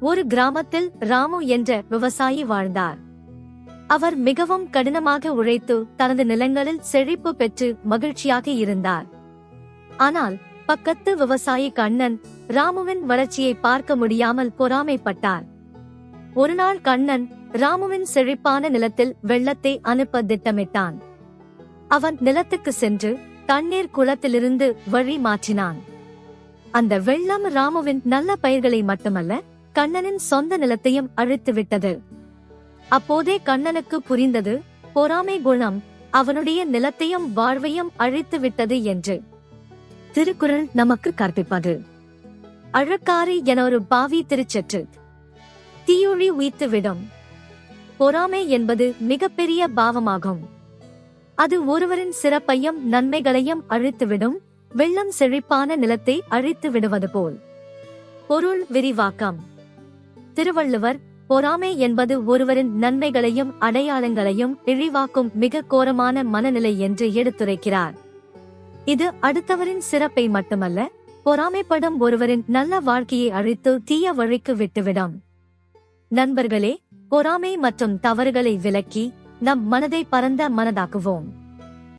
ஒரு கிராமத்தில் ராமு என்ற விவசாயி வாழ்ந்தார். அவர் மிகவும் கடினமாக உழைத்து தனது நிலங்களில் செழிப்பு பெற்று மகிழ்ச்சியாக இருந்தார். ஆனால் பக்கத்து விவசாயி கண்ணன் ராமுவின் வளர்ச்சியை பார்க்க முடியாமல் பொறாமைப்பட்டார். ஒருநாள் கண்ணன் ராமுவின் செழிப்பான நிலத்தில் வெள்ளத்தை அனுப்ப திட்டமிட்டான். அவன் நிலத்துக்கு சென்று தண்ணீர் குளத்திலிருந்து வழி மாற்றினான். அந்த வெள்ளம் ராமுவின் நல்ல பயிர்களை மட்டுமல்ல கண்ணனின் சொந்த நிலத்தையும் அழித்து விட்டது அப்போதே கண்ணனுக்கு புரிந்தது பொறாமை குணம் அவனுடைய நிலத்தையும் வாழ்வையும் அழித்து விட்டது என்று. திருக்குறள் நமக்கு கற்பிப்பது. அழக்காரி என ஒரு பாவி திருச்சற்று தீயுழி உய்த்துவிடும். பொறாமை என்பது மிகப்பெரிய பாவமாகும். அது ஒருவரின் சிறப்பையும் நன்மைகளையும் அழித்துவிடும் வெள்ளம் செழிப்பான நிலத்தை அழித்து விடுவது போல். பொருள் விரிவாக்கம். திருவள்ளுவர் பொறாமை என்பது ஒருவரின் நன்மைகளையும் அடையாளங்களையும் இழிவாக்கும் மிக கோரமான மனநிலை என்று எடுத்துரைக்கிறார். இது அடுத்தவரின் சிறப்பை மட்டுமல்ல பொறாமைப்படும் ஒருவரின் நல்ல வாழ்க்கையை அழித்து தீய வழிக்கு விட்டுவிடும். நண்பர்களே பொறாமை மற்றும் தவறுகளை விலக்கி நம் மனதை பரந்த மனதாக்குவோம்.